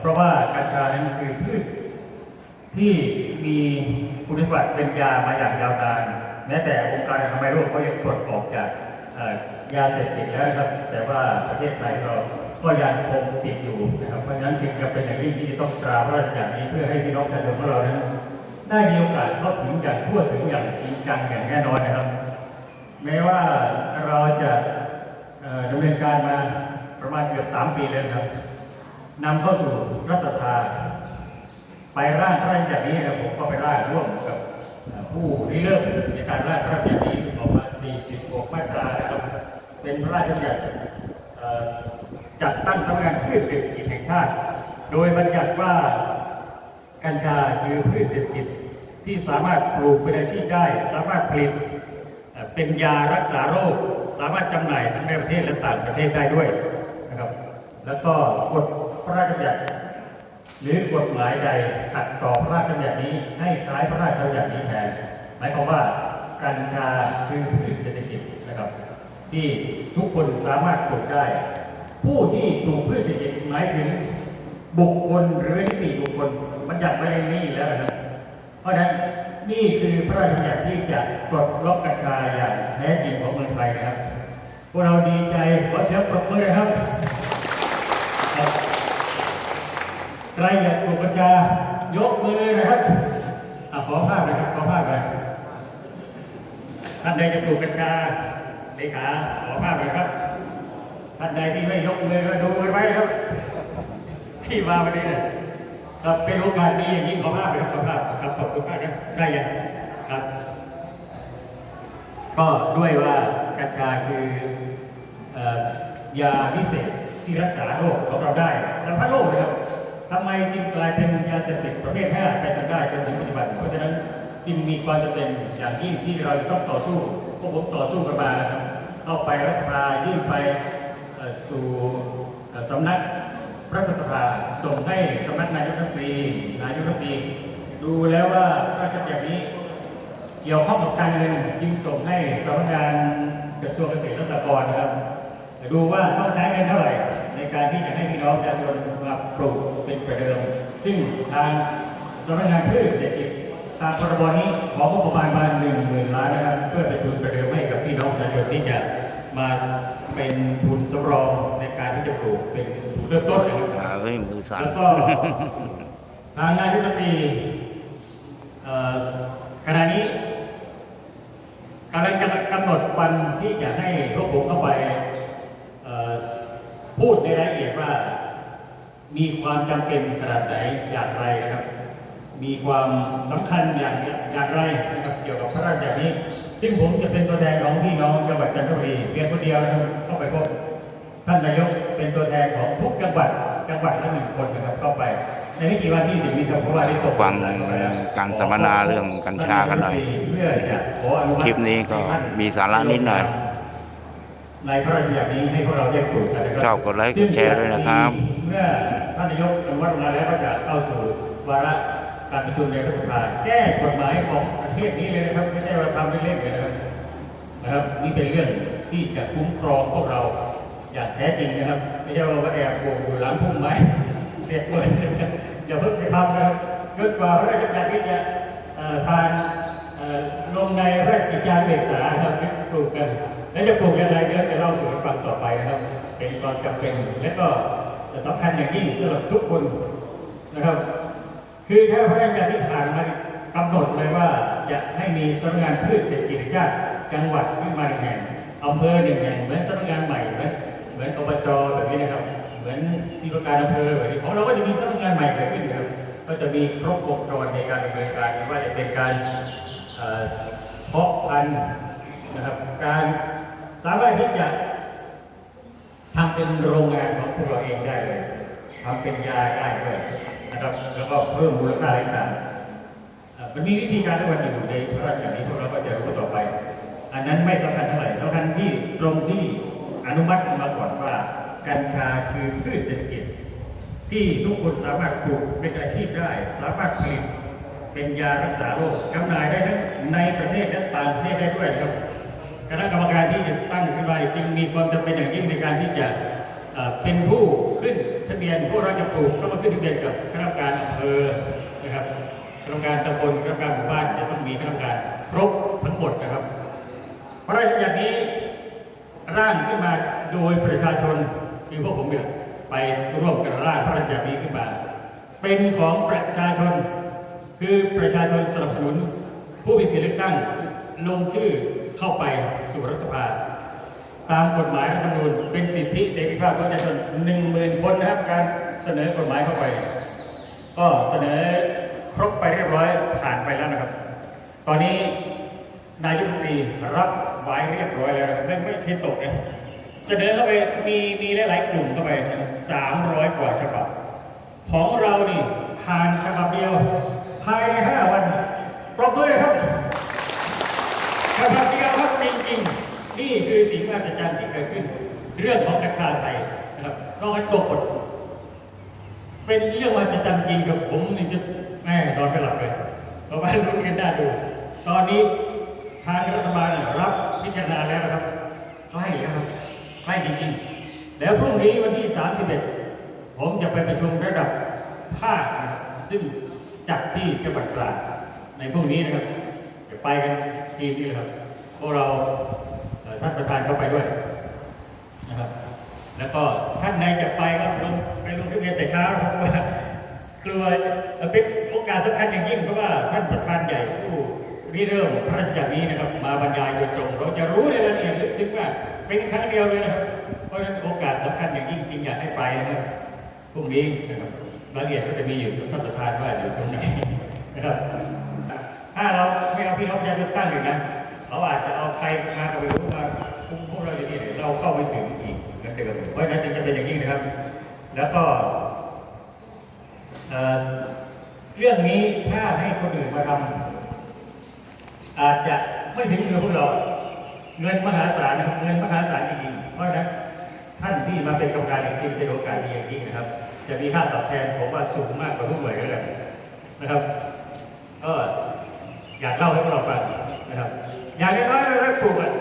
เพราะว่ากัญชานั้นคือพืชที่มีคุณสมบัติเป็นยามาอย่างยาวนาน แม้แต่องค์การอนามัยโลกเขายังปลดออกจากยาเสพติดแล้วนะครับ แต่ว่าประเทศไทยเราก็ยังคงติดอยู่นะครับเพราะฉะนั้นจึงจำเป็นอย่างยิ่งที่จะต้องตราพระราชบัญญัตินี้เพื่อให้พี่น้องประชาชนของเรานั้นได้มีโอกาสเข้าถึงอย่างทั่วถึงอย่างจริงจังอย่างแน่นอนนะครับ แม้ว่าเราจะดำเนินการมาประมาณเกือบ3ปีเลยนะครับ นำเข้าสู่รัฐสภา ไปร่างพระราชบัญญัตินี้นะครับผมก็ไปร่างร่วมกับผู้ริเริ่มในการร่างพระราชบัญญัตินี้ออกมา 46 มาตรานะครับเป็นพระราชบัญญัติจัดตั้งสำนักงานพืชเศรษฐกิจแห่งชาติ โดยบัญญัติว่ากัญชาคือพืชเศรษฐกิจที่สามารถปลูกเป็นอาชีพได้ สามารถผลิตเป็นยารักษาโรค สามารถจำหน่ายทั้งในประเทศและต่างประเทศได้ด้วยนะครับ แล้วก็กฎ ระราชบัญญัติหรือกฎหมายใดขัดต่อพระราชบัญญัตินี้ให้ใช้พระราชบัญญัตินี้แทน หมายความว่ากัญชาคือพืชเศรษฐกิจนะครับ ที่ทุกคนสามารถปลูกได้ ผู้ที่ปลูกพืชเศรษฐกิจหมายถึงบุคคลหรือนิติบุคคลมันยัดไว้ในนี้แล้วนะเพราะฉะนั้นนี่คือพระราชบัญญัติที่จะปลดล็อกกัญชาอย่างแท้จริงของเมืองไทยนะครับพวกเราดีใจขอเสียงปรบมือนะครับ ใค รอยากปลูกกัญชายกมือนะครับอขอภาพนะครับขอภาพหน่อยท่านใดจะปลูกกัญชาเลขาขอภาพหน่อยครับ ท่านใดที่ไม่ยกมือก็ดูไว้นะครับ ที่มาวันนี้นี่ยครับเป็นโอกาสดีอย่างยิ่งขอภาพเลยครับขอภาพครับขอบคุณมากนะได้ยังครับ ก็ด้วยว่ากัญชาคือออยาพิเศษที่รักษาโรคของเราได้สารพัดโรคนะครับ ทำไมจึงกลายเป็นยาเสพติดประเภทห้ไปจนได้จนถึงปัจจุบันเพราะฉะนั้นจึงมีความจำเป็นอย่างยิ่งที่เราจะต้องต่อสู้พวกผมต่อสู้กันมานะครับเข้าไปรัฐสภายื่นไปสู่สำนักรัฐสภาส่งให้สำนักนายกรัฐมนตรีนายกรัฐมนตรีดูแล้วว่าพระราชบัญญัตินี้เกี่ยวข้องกับการเงินจึงส่งให้สำนักงานกระทรวงเกษตรและสหกรณ์นะครับดูว่าต้องใช้เงินเท่าไหร่ในการที่จะให้พี่น้องประชาชนมาปลูก เป็นประเดิม ซึ่งทางสำนักงานพืชเศรษฐกิจตามพรบนี้ของงบประมาณมาหนึ่งหมื่นล้านนะครับ เพื่อเป็นทุนประเดิมให้กับพี่น้องประชาชนที่จะมาเป็นทุนสำรองในการที่จะปลูกเป็นทุนเริ่มต้นนะครับอ่าเฮ้ยมือสั่นแล้วก็ทางนายกรัฐมนตรีเอ่อขณะนี้กำลังจะกำหนดวันที่จะให้พวกผมเข้าไปเอ่อพูดในรายละเอียดว่า มีความจำเป็นขนาดไหนอย่างไรนะครับ มีความสำคัญอย่างอย่างไรนะครับเกี่ยวกับพระราชบัญญัตินี้ ซึ่งผมจะเป็นตัวแทนของพี่น้องจังหวัดจันทบุรีเพียงคนเดียวนะครับเข้าไปพบท่านนายกเป็นตัวแทนของทุกจังหวัดจังหวัดละหนึ่งคนนะครับเข้าไปในไม่กี่วันที่ถึงนี้ครับเพราะว่าได้ส่งฟังสายไปแล้วการสัมมนาเรื่องกัญชากันหน่อยเพื่อจะขออนุมัติคลิปนี้ก็มีสาระนิดหน่อยในพระราชบัญญัตินี้ให้พวกเราได้ปลูกกันนะครัชอบกดไลค์กดแชร์ด้วยนะครับเมื่อท่านนายกอนุมัติมาแล้วก็จะเข้าสู่วาระการประชุมในรัฐสภาแก้กฎหมายของประเทศนี้เลยนะครับ ไม่ใช่ว่าทำเล่นๆเลยนะครับนะครับ นี่เป็นเรื่องที่จะคุ้มครองพวกเราอย่างแท้จริงนะครับ ไม่ใช่ว่าว่าแอบโกงอยู่หลังพุ่มไม้เสียเงินอย่าเพิ่งไปทำนะครับเกินกว่าพระราชบัญญัติที่จะผ่านลงในราชกิจจานุเบกษาครับที่ปลูกกัน และจะปลูกอย่างไรเดี๋ยวจะเล่าสู่กันฟังต่อไปนะครับ เป็นความจำเป็นและก็ สำคัญอย่างยิ่งสำหรับทุกคนนะครับ คือถ้าพระราชบัญญัติที่ผ่านมากำหนดเลยว่าจะให้มีสำนักงานพืชเศรษฐกิจชาติจังหวัดขึ้นมาหนึ่งแห่งอำเภอหนึ่งแห่งเหมือนสำนักงานใหม่เหมือนเหมือนอบจแบบนี้นะครับ เหมือนที่ว่าการอำเภอแบบนี้ของเราก็จะมีสำนักงานใหม่เกิดขึ้นครับก็จะมีครบวงจรในการดำเนินการไม่ว่าจะเป็นการเพาะพันธุ์นะครับ การสามารถที่จะ ทำเป็นโรงงานของพวกเราเองได้เลยทำเป็นยาได้ด้วยนะครับ แล้วก็เพิ่มมูลค่าอะไรต่างๆมันมีวิธีการทุกวันอยู่ในพระราชบัญญัติพวกเราก็จะรู้ต่อไป อันนั้นไม่สำคัญเท่าไหร่สำคัญที่ตรงที่อนุมัติมาก่อนว่ากัญชาคือพืชเศรษฐกิจ ที่ทุกคนสามารถปลูกเป็นอาชีพได้ สามารถผลิตเป็นยารักษาโรคจำหน่ายได้ทั้งในประเทศและต่างประเทศได้ด้วยครับ คณะกรรมการที่จะตั้งขึ้นมาจึงมีความจำเป็นอย่างยิ่งในการที่จะเป็นผู้ขึ้นทะเบียนผู้รับจะปลูกก็มาขึ้นทะเบียนกับคณะกรรมการอำเภอนะครับคณะกรรมการตำบลคณะกรรมการหมู่บ้านจะต้องมีคณะกรรมการครบทั้งหมดนะครับพระราชบัญญัตินี้ร่างขึ้นมาโดยประชาชนคือพวกผมเนี่ยไปร่วมกันร่างพระราชบัญญัตินี้ขึ้นมา เป็นของประชาชน คือประชาชนสนับสนุน ผู้มีสิทธิเลือกตั้งลงชื่อ เข้าไปสู่รัฐสภา ตามกฎหมายรัฐธรรมนูญเป็นสิทธิเสรีภาพของประชาชนหนึ่งหมื่นคนนะครับการเสนอกฎหมายเข้าไป ก็เสนอครบไปเรียบร้อยผ่านไปแล้วนะครับ ตอนนี้นายกรัฐมนตรีรับไว้เรียบร้อยแล้วไม่ไม่ทิ้ตกนะเสนอเข้าไปมีมีหลายๆกลุ่มเข้าไปสามร้อยกว่าฉบับ ของเรานี่ผ่านฉบับเดียว ภายในห้าวันปรบมือเลยครับ ฉบับเดียวครับจริงๆ นี่คือสิ่งมหัศจรรย์ที่เกิดขึ้น เรื่องของกัญชาไทยนะครับนอกจากตกหมดเป็นเรื่องมหัศจรรย์จริงกับผมนี่จะแม่นอนไม่หลับเลยเพราะว่ารู้กันได้ดู ตอนนี้ทางรัฐบาลรับพิจารณาแล้วนะครับใกล้แล้วครับใกล้จริงๆ แล้วพรุ่งนี้วันที่ 31 ผมจะไปประชุมระดับภาคนะครับซึ่งจัดที่จังหวัดตราดในพรุ่งนี้นะครับจะไปกันทีมนี้เลยครับพวกเราเอ่อ ท่านประธานเข้าไปด้วยนะครับ แล้วก็ท่านใดจะไปก็ลงไปลงทะเบียนแต่เช้าครับเพราะว่ากลัวเป็นโอกาสสำคัญอย่างยิ่งเพราะว่าท่านประธานใหญ่ผู้ริเริ่มพระราชบัญญัตินี้นะครับ มาบรรยายโดยตรง เราจะรู้ในรายละเอียดลึกซึ้งว่าเป็นครั้งเดียวเลยนะครับ เพราะฉะนั้นโอกาสสำคัญอย่างยิ่งจริงอยากให้ไปนะครับพรุ่งนี้นะครับรายละเอียดก็จะมีอยู่ท่านประธานว่าอยู่ตรงไหนนะครับ ถ้าเราไม่เอาพี่น้องประชาชนตั้งอย่างนั้น เขาอาจจะเอาใครมาก็ไม่รู้มาคุ้มพวกเราอย่างนี้เราเข้าไม่ถึงอีกเหมือนเดิมเพราะฉะนั้นจึงจะเป็นอย่างนี้นะครับ แล้วก็เรื่องนี้ถ้าให้คนอื่นมาทำอาจจะไม่ถึงมือพวกเราเงินมหาศาลนะครับเงินมหาศาลจริงๆเพราะฉะนั้นท่านที่มาเป็นกรรมการจริงๆเป็นโอกาสดีอย่างยิ่งนะครับ จะมีค่าตอบแทนผมว่าสูงมากกว่าทุกหน่วยเลยนะครับ ก็อยากเล่าให้พวกเราฟังนะครับ อย่างน้อยๆเราได้ปลูกอะ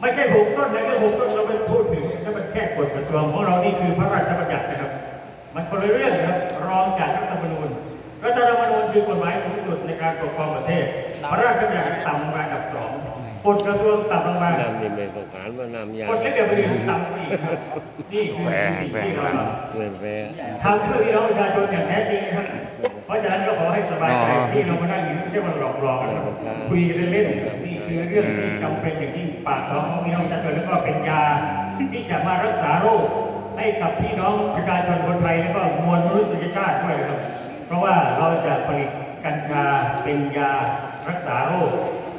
ไม่ใช่ปลูกต้นไหนก็ปลูกต้นเราไปพูดถึงนั่นมันแค่กฎกระทรวงของเรานี่คือพระราชบัญญัตินะครับ มันคนละเรื่องนะครับรองจากรัฐธรรมนูญรัฐธรรมนูญคือกฎหมายสูงสุดในการปกครองประเทศ พระราชบัญญัติต่ำลงมาอันดับสองกฎกระทรวงต่ำลงมาน้ำนี่ไม่ต้องการว่านำยากฎระเบียบประเดี๋ยวต่ำอีกครับนี่คือสิ่งที่เราทำเงินแพ้ทำเพื่อพี่น้องประชาชนอย่างแท้จริงนะครับ บายใจที่เรามานั่งอยู่ไม่ใช่มาหลอกหลอกกันนะครับคุยกันเล่นๆนี่คือเรื่องที่จำเป็นอย่างยิ่งปากท้องของพี่น้องประชาชนแล้วก็เป็นยา ที่จะมารักษาโรคให้กับพี่น้องประชาชนคนไทยแล้วก็มวลมนุษยชาติด้วยนะครับ เพราะว่าเราจะผลิตกัญชาเป็นยารักษาโรค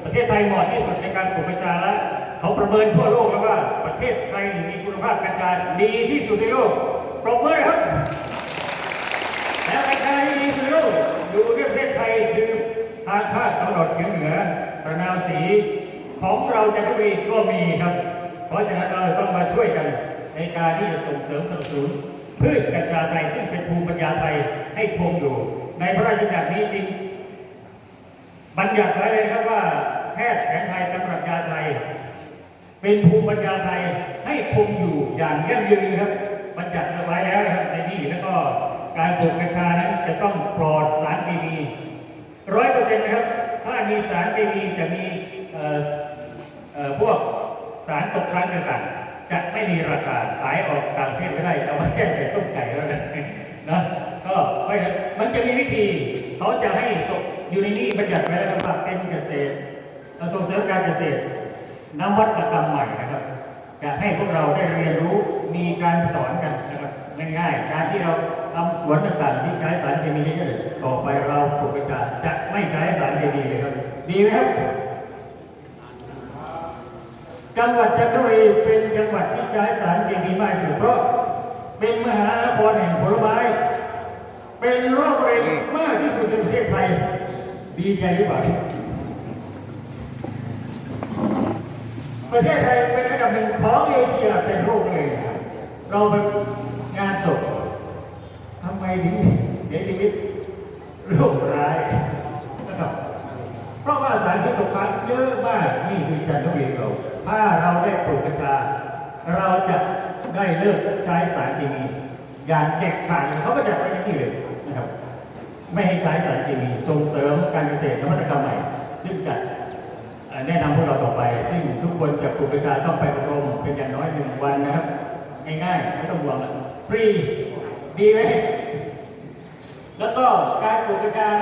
ประเทศไทยเหมาะที่สุดในการปลูกกัญชาและเขาประเมินทั่วโลกแล้วว่าประเทศไทยมีคุณภาพกัญชาดีที่สุดในโลกปรบมือครับแล้วกัญชาที่ดีสุดในโลก ดูเรื่องประเทศไทยคือทางภาคตะวันออกเฉียงเหนือตะนาวสีของเราจันทบุรีก็มีครับ เพราะฉะนั้นเราต้องมาช่วยกันในการที่จะส่งเสริมสนับสนุนพืชกัญชาไทยซึ่งเป็นภูมิปัญญาไทยให้คงอยู่ ในพระราชบัญญัตินี้จริงบัญญัติไว้เลยครับว่าแพทย์แผนไทยตำรับยาไทย เป็นภูมิปัญญาไทยให้คงอยู่อย่างยั่งยืนครับบัญญัติเอาไว้แล้วนะครับในนี่แล้วก็ การปลูกกัญชานั้นจะต้องปลอดสารเคมีร้อยเปอร์เซ็นต์นะครับ ถ้ามีสารเคมีจะมีพวกสารตกค้างต่างๆ จะไม่มีราคาขายออกต่างประเทศไม่ได้เอามาแช่ใส่ต้มไก่แล้วกันนะก็ไม่นะมันจะมีวิธี เขาจะให้ส่งอยู่ในนี้บัญญัติไว้แล้วครับว่าเป็นเกษตรส่งเสริมการเกษตรนวัตกรรมใหม่นะครับ จะให้พวกเราได้เรียนรู้มีการสอนกันนะครับ ง่ายๆ การที่เราทำสวนต่างๆที่ใช้สารเคมีเยอะๆต่อไปเราปลูกกระจาจะไม่ใช้สารเคมีเลยครับ ดีไหมครับ จังหวัดจันทบุรีเป็นจังหวัดที่ใช้สารเคมีมากที่สุดเพราะเป็นมหานครแห่งผลไม้ เป็นโรคเร็งมากที่สุดในประเทศไทย ดีใจหรือเปล่าประเทศไทยเป็นอันดับหนึ่งของเอเชียเป็นโรคเลยครับเราไป งานศพทำไมถึงเสียชีวิตโรคร้ายนะครับ เพราะว่าสารพิษตกค้างเยอะมากนี่คือจันทบุรีเรา ถ้าเราได้ปลูกกัญชา เราจะได้อย่างเด็ดขาดเลยเขาก็จะไว้ที่นี่เลยนะครับ ไม่ให้ใช้สารเคมีส่งเสริมการเกษตรนวัตกรรมใหม่ ซึ่งจะแนะนำพวกเราต่อไป ซึ่งทุกคนจะปลูกกระชาต้องไปอบรมเป็นอย่างน้อยหนึ่งวันนะครับ ง่ายๆไม่ต้องห่วง ฟรีดีไหมแล้วก็การปลูกกระชาย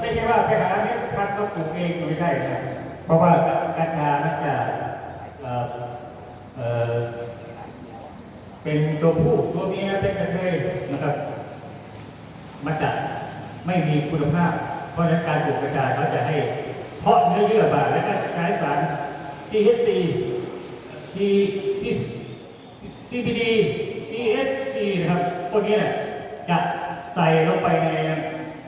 ไม่ใช่ว่าไปหาเม็ดพันธุ์มาปลูกเองไม่ใช่นะเพราะว่ากัญชานั้นจะเเเป็นตัวผู้ตัวเมียเป็นกระเทยนะครับมันจะไม่มีคุณภาพ เพราะฉะนั้นการปลูกกระจายเขาจะให้เพาะเนื้อเยื่อบาและก็ใช้สาร THC T T CBD THC นะครับพวกนี้เนี่ยจะใส่ลงไปใน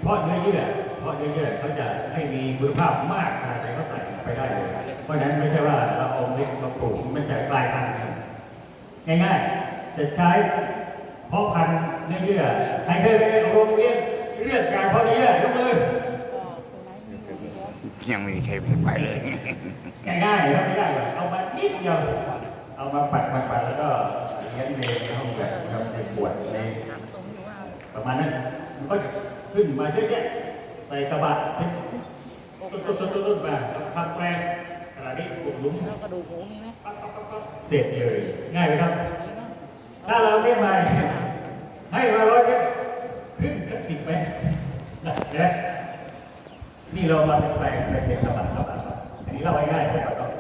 เพาะเนื้อเยื่อเพาะเนื้อเยื่อเขาจะให้มีคุณภาพมากขนาดไหนก็ใส่ไปได้เลย เพราะฉะนั้นไม่ใช่ว่าเราเอาเม็ดมาปลูกมันจะกลายพันธุ์ง่ายๆ จะใช้เพาะพันธุ์เนื้อเยื่อใครเคยไปอบรมเรียนเรื่องการเพาะเนื้อเยื่อยกมือยังไม่มีใครไปเลยง่ายๆครับไม่ได้เอามานิดเดียวเอามาปัดปัดปัดแล้วก็ ลี้ยงในห้องแบบทำในขวดในประมาณนั้นมันก็ขึ้นมาเยอะแยะใส่กระบะเป็นต้นต้นต้นต้นมาทำแปลงขนาดนี้ขุดหลุมเสร็จเลยง่ายไหมครับ ถ้าเราไม่มาให้มาร้อยเมตรขึ้นสักสิบไหมนะเห็นไหมนี่เรามาเป็นแปลงเป็นเป็นกระบะกระบะอันนี้เล่าง่ายๆนะครับ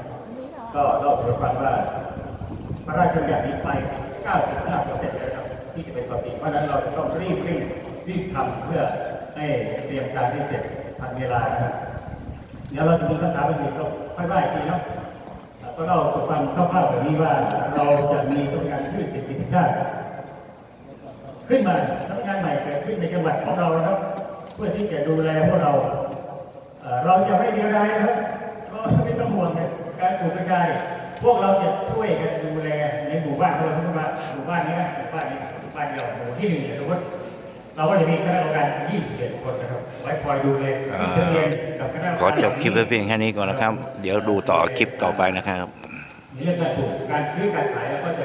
ก็เล่าสู่ฟังว่าพระราชบัญญัตินี้ไป 95%แล้วครับที่จะเป็นความจริงเพราะฉะนั้นเราต้องรีบรีบรีบทำเพื่อให้เตรียมการที่เสร็จทันเวลานะครับเดี๋ยวเราจะมีคำถามอีกก็ค่อยว่าอีกทีเนาะก็เล่าสู่ฟังคร่าวๆแบบนี้ว่าเราจะมีสำนักงานพืชเศรษฐกิจแห่งชาติขึ้นมาสำนักงานใหม่เกิดขึ้นในจังหวัดของเรานะครับ เพื่อที่จะดูแลพวกเราเราจะไม่เดียวดายนะครับก็ไม่ต้องห่วงการปลูกกระชาย พวกเราจะช่วยกันดูแลในหมู่บ้านของเราสมมติว่าหมู่บ้านนี้นะหมู่บ้านนี้หมู่บ้านเดียวหมู่ที่หนึ่งเนี่ยสมมติเราก็จะมีคณะกรรมการ21คนนะครับไว้คอยดูแลอ่าทะเบียนกับคณะกรรมขการอจบคลิปไว้เพียงแค่นี้ก่อนนะครับ เดี๋ยวดูต่อคลิปต่อไปนะครับในเรื่องการปลูกการซื้อการขายแล้วก็จะ